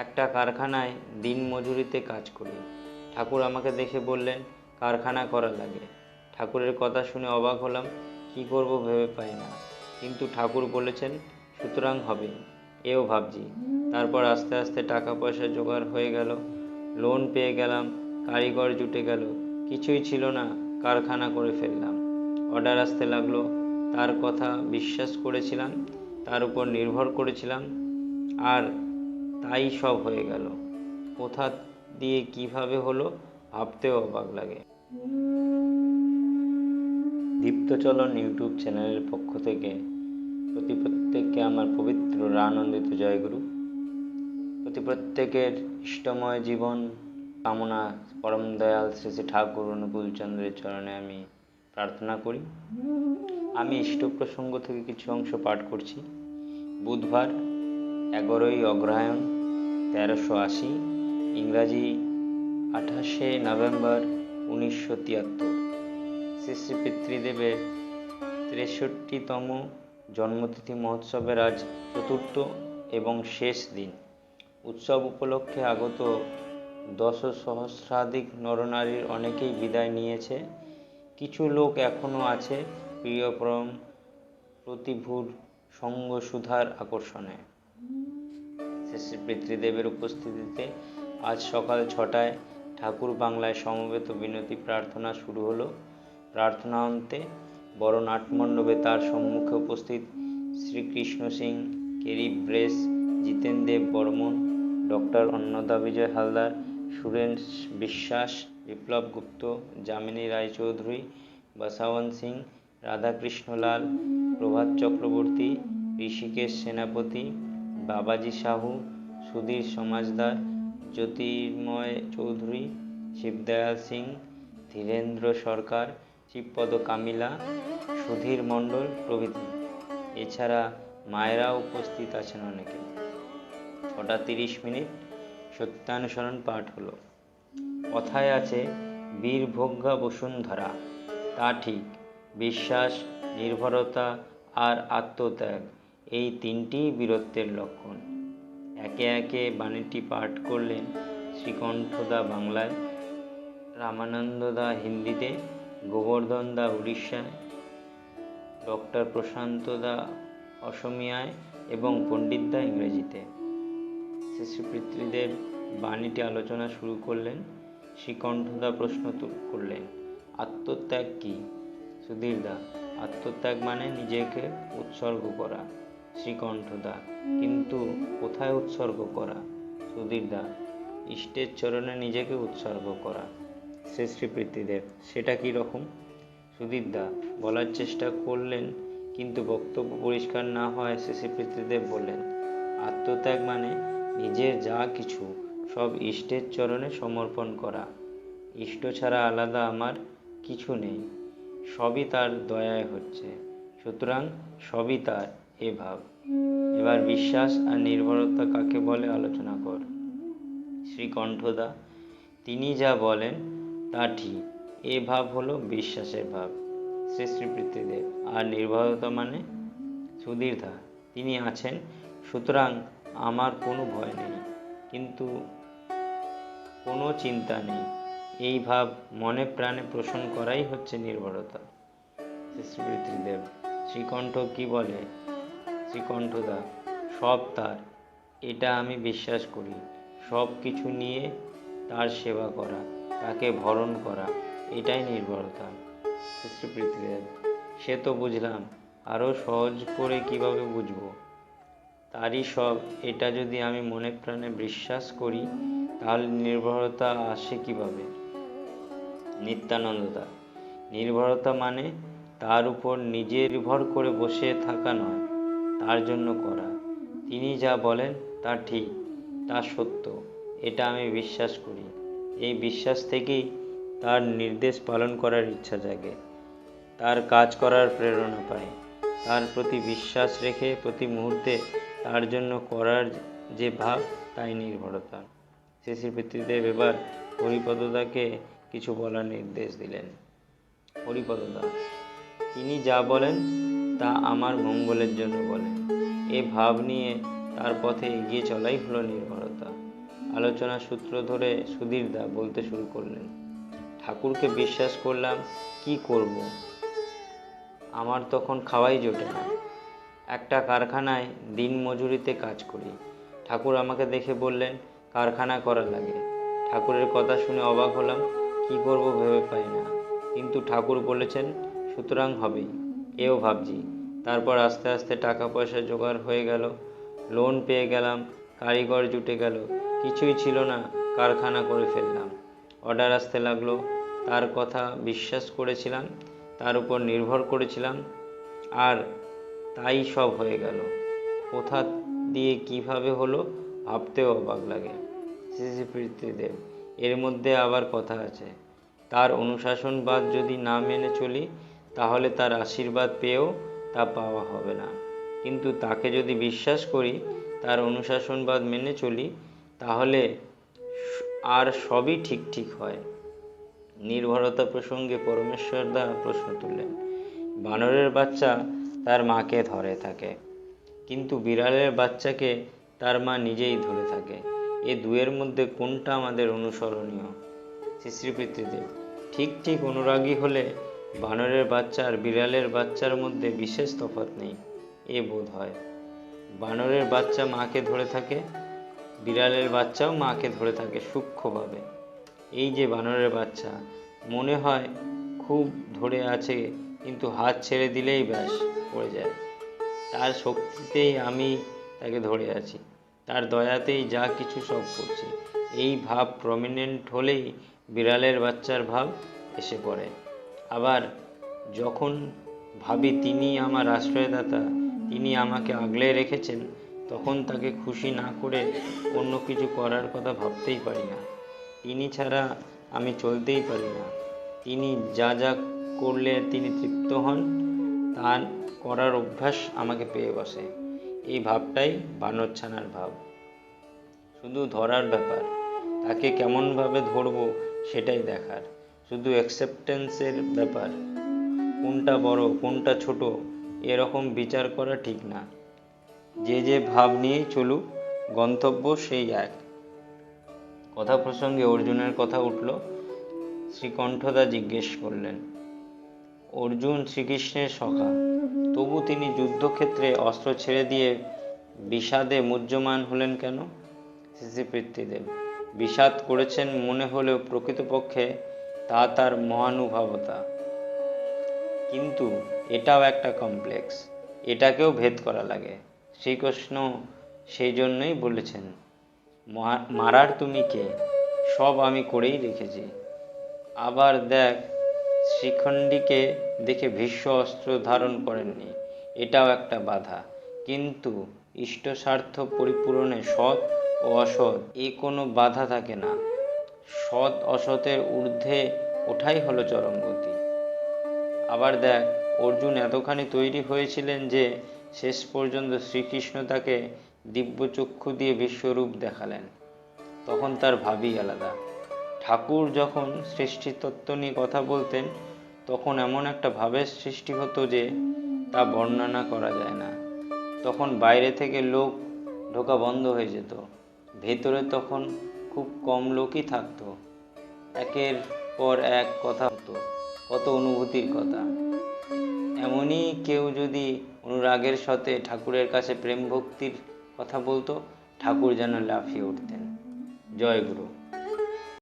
একটা কারখানায় দিন মজুরিতে কাজ করি। ঠাকুর আমাকে দেখে বললেন, কারখানা করা লাগে। ঠাকুরের কথা শুনে অবাক হলাম, কি করব ভেবে পাই না। কিন্তু ঠাকুর বলেছেন, সুতরাং হবে। এও ভাবছি। তারপর আস্তে আস্তে টাকা পয়সা জোগাড় হয়ে গেল। লোন পেয়ে গেলাম, কারিগর জুটে গেল। কিছুই ছিল না, কারখানা করে ফেললাম। অর্ডার আসতে লাগল। তার কথা বিশ্বাস করেছিলাম, তার উপর নির্ভর করেছিলাম। আর তাই সব হয়ে গেল। কোথা দিয়ে কীভাবে হলো ভাবতেও অবাক লাগে। দীপ্তচলন ইউটিউব চ্যানেলের পক্ষ থেকে প্রতি প্রত্যেককে আমার পবিত্র আনন্দিত জয়গুরু। প্রতি প্রত্যেকের ইষ্টময় জীবন, কামনা, পরম দয়াল শ্রী শ্রী ঠাকুর অনুকূল চন্দ্রের চরণে আমি প্রার্থনা করি। আমি ইষ্ট প্রসঙ্গ থেকে কিছু অংশ পাঠ করছি। বুধবার এগারোই অগ্রহায়ণ, তেরোশো আশি, ইংরাজি আঠাশে নভেম্বর, উনিশশো তিয়াত্তর। শ্রী শ্রী পিতৃদেবের তেষট্টিতম জন্মতিথি মহোৎসবের আজ চতুর্থ এবং শেষ দিন। উৎসব উপলক্ষে আগত দশ সহস্রাধিক নরনারীর অনেকেই বিদায় নিয়েছে। কিছু লোক এখনও আছে প্রিয়পরম প্রতিভুর সঙ্গ সুধার আকর্ষণে। শ্রী পিতৃদেবের উপস্থিতিতে আজ সকাল ছটায় ঠাকুর বাংলায় সমবেত বিনতি প্রার্থনা শুরু হলো। প্রার্থনা অন্তে বড় নাটমণ্ডপে তার সম্মুখে উপস্থিত শ্রীকৃষ্ণ সিং, কেরি ব্রেস জিতেন দেব বর্মন, ডক্টর অন্নদা বিজয় হালদার সুরেন বিশ্বাস, বিপ্লব গুপ্ত, যামিনী রায়চৌধুরী বাসাওয়ান সিং, রাধাকৃষ্ণলাল, প্রভাত চক্রবর্তী, ঋষিকেশ সেনাপতি বাবাজি সাহু, সুধীর সমাজদার জ্যোতির্ময় চৌধুরী, শিবদয়াল সিং, ধীরেন্দ্র সরকার, শিবপদ কামিলা, সুধীর মণ্ডল প্রভৃতি। এছাড়া মায়েরা উপস্থিত আছেন অনেকে। ছটা তিরিশ মিনিট সত্যানুসরণ পাঠ হলো। কথায় আছে, বীরভোগ্যা বসুন্ধরা। তা ঠিক, বিশ্বাস, নির্ভরতা আর আত্মত্যাগ। এই তিনটি বীরত্বের লক্ষণ। একে একে বাণীটি পাঠ করলেন শ্রীকণ্ঠদা বাংলায়, রামানন্দদা হিন্দিতে, গোবর্ধনদা উড়িষ্যায়, ডক্টর প্রশান্তদা অসমিয়ায় এবং পণ্ডিতদা ইংরেজিতে। পিতৃদেব বাণীটি আলোচনা শুরু করলেন, শ্রীকণ্ঠদা প্রশ্ন করলেন, আত্মত্যাগ কি? সুধীরদা, আত্মত্যাগ মানে নিজেকে উৎসর্গ করা। শ্রীকণ্ঠদা কিন্তু কোথায় উৎসর্গ করা? সুধীরদা, ইষ্টের চরণে নিজেকে উৎসর্গ করা। শ্রী শ্রী পিতৃদেব সেটা কি রকম? সুধীরদা বলার চেষ্টা করলেন, কিন্তু বক্তব্য পরিষ্কার না হয় শ্রী পিতৃদেব বললেন, আত্মত্যাগ মানে নিজের যা কিছু, সব ইষ্টের চরণে সমর্পণ করা। ইষ্ট ছাড়া আলাদা আমার কিছু নেই, সবই তার দয়ায় হচ্ছে। সুতরাং সবই তার এ ভাব, এবার বিশ্বাস আর নির্ভরতা কাকে বলে আলোচনা কর। শ্রীকণ্ঠদা, তিনি যা বলেন তা ঠিক। এ ভাব হলো বিশ্বাসের ভাব শ্রী শ্রী পিতৃদেব আর নির্ভরতা মানে সুধীরধা তিনি আছেন, সুতরাং আমার কোনো ভয় নেই, কিন্তু কোনো চিন্তা নেই। এই ভাব মনে প্রাণে পোষণ করাই হচ্ছে নির্ভরতা। শ্রী শ্রী পিতৃদেব শ্রীকণ্ঠ কি বলে? শ্রীকণ্ঠদা সব তার। এটা আমি বিশ্বাস করি। সব কিছু নিয়ে তার সেবা করা, তাকে ভরণ করা, এটাই নির্ভরতা। শ্রী শ্রী সে তো বুঝলাম আরও সহজ করে কীভাবে বুঝব? তারই সব, এটা যদি আমি মনে প্রাণে বিশ্বাস করি, তাহলে নির্ভরতা আসে কীভাবে? নিত্যানন্দতা নির্ভরতা মানে তার উপর নিজে নির্ভর করে বসে থাকা নয়। তার জন্য করা। তিনি যা বলেন তা ঠিক, তা সত্য, এটা আমি বিশ্বাস করি। এই বিশ্বাস থেকেই তার নির্দেশ পালন করার ইচ্ছা জাগে। তার কাজ করার প্রেরণা পায়। তার প্রতি বিশ্বাস রেখে প্রতি মুহূর্তে তার জন্য করার যে ভাব, তাই নির্ভরতা। শ্রী পিতৃদেব এবার হরিপদদাকে কিছু বলার নির্দেশ দিলেন। হরিপদদা, তিনি যা বলেন তা আমার মঙ্গলের জন্য বলেন এ ভাব নিয়ে তার পথে এগিয়ে চলাই হলো নির্ভরতা। আলোচনা সূত্র ধরে সুধীরদা বলতে শুরু করলেন, ঠাকুরকে বিশ্বাস করলাম, কি করব? আমার তখন খাওয়াই জোটে না। একটা কারখানায় দিন মজুরিতে কাজ করি। ঠাকুর আমাকে দেখে বললেন, কারখানা করা লাগে। ঠাকুরের কথা শুনে অবাক হলাম, কি করব ভেবে পাই না। কিন্তু ঠাকুর বলেছেন, সুতরাং হবেই। এও ভাবছি। তারপর আস্তে আস্তে টাকা পয়সা জোগাড় হয়ে গেল। লোন পেয়ে গেলাম, কারিগর জুটে গেল। কিছুই ছিল না, কারখানা করে ফেললাম। অর্ডার আসতে লাগল। তার কথা বিশ্বাস করেছিলাম, তার উপর নির্ভর করেছিলাম, আর তাই সব হয়ে গেল। কোথা দিয়ে কীভাবে হলো ভাবতেও অবাক লাগে। শ্রী দেব, এর মধ্যে আবার কথা আছে। তার অনুশাসনবাদ যদি না মেনে চলি তাহলে তার আশীর্বাদ পেয়েও তা পাওয়া হবে না। কিন্তু তাকে যদি বিশ্বাস করি, তার অনুশাসনবাদ মেনে চলি, তাহলে আর সবই ঠিক ঠিক হয়। নির্ভরতা প্রসঙ্গে পরমেশ্বর দা প্রশ্ন তুললেন, বানরের বাচ্চা তার মাকে ধরে থাকে, কিন্তু বিড়ালের বাচ্চাকে তার মা নিজেই ধরে থাকে। এ দুয়ের মধ্যে কোনটা আমাদের অনুসরণীয়? শ্রী ঠিক ঠিক অনুরাগী হলে বানরের বাচ্চা আর বিড়ালের বাচ্চার মধ্যে বিশেষ তফাৎ নেই, এ বোধ হয়। বানরের বাচ্চা মাকে ধরে থাকে, বিড়ালের বাচ্চাও মাকে ধরে থাকে সূক্ষ্মভাবে। এই যে বানরের বাচ্চা, মনে হয় খুব ধরে আছে, কিন্তু হাত ছেড়ে দিলেই ব্যাস, পড়ে যায়। তার শক্তিতেই আমি তাকে ধরে আছি, তার দয়াতেই যা কিছু সব করছি। এই ভাব প্রমিনেন্ট হলেই বিড়ালের বাচ্চার ভাব এসে পড়ে। আবার যখন ভাবি তিনি আমার আশ্রয়দাতা, তিনি আমাকে আগলে রেখেছেন, তখন তাকে খুশি না করে অন্য কিছু করার কথা ভাবতেই পারি না। তিনি ছাড়া আমি চলতেই পারি না। তিনি যা যা করলে তিনি তৃপ্ত হন, তার করার অভ্যাস আমাকে পেয়ে বসে। এই ভাবটাই বানরছানার ভাব। শুধু ধরার ব্যাপার, তাকে কেমনভাবে ধরবো সেটাই দেখার। শুধু অ্যাকসেপ্টেন্সের ব্যাপার। কোনটা বড়, কোনটা ছোট, এরকম বিচার করা ঠিক না। যে যে ভাব নিয়েই চলুক, গন্তব্য সেই এক। কথা প্রসঙ্গে অর্জুনের কথা উঠল। শ্রীকণ্ঠদা জিজ্ঞেস করলেন, অর্জুন শ্রীকৃষ্ণের সখা, তবু তিনি যুদ্ধক্ষেত্রে অস্ত্র ছেড়ে দিয়ে বিষাদে মুহ্যমান হলেন কেন? শ্রী পিতৃদেব বিষাদ করেছেন মনে হলেও প্রকৃতপক্ষে তা তার মহানুভবতা। কিন্তু এটাও একটা কমপ্লেক্স এটাকেও ভেদ করা লাগে। শ্রীকৃষ্ণ সেই জন্যই বলেছেন মারার তুমি কে? সব আমি করেই রেখেছি। আবার দেখ, শ্রীখণ্ডীকে দেখে ভীষ্ম অস্ত্র ধারণ করেননি। এটাও একটা বাধা। কিন্তু ইষ্ট স্বার্থ পরিপূরণে সৎ ও অসৎ, এ কোনো বাধা থাকে না। সৎ অসতের ঊর্ধ্বে ওঠাই হলো চরম গতি আবার দেখ, অর্জুন এতখানি তৈরি হয়েছিলেন যে শেষ পর্যন্ত শ্রীকৃষ্ণ তাকে দিব্যচক্ষু দিয়ে বিশ্বরূপ দেখালেন। তখন তার ভাবই আলাদা। ঠাকুর যখন সৃষ্টি তত্ত্ব নিয়ে কথা বলতেন, তখন এমন একটা ভাবের সৃষ্টি হতো যে তা বর্ণনা করা যায় না। তখন বাইরে থেকে লোক ঢোকা বন্ধ হয়ে যেত। ভেতরে তখন খুব কম লোকই থাকতো। একের পর এক কথা হতো, কত অনুভূতির কথা। এমনই কেউ যদি অনুরাগের সাথে ঠাকুরের কাছে প্রেম ভক্তির কথা বলতো, ঠাকুর যেন লাফিয়ে উঠতেন। জয় গুরু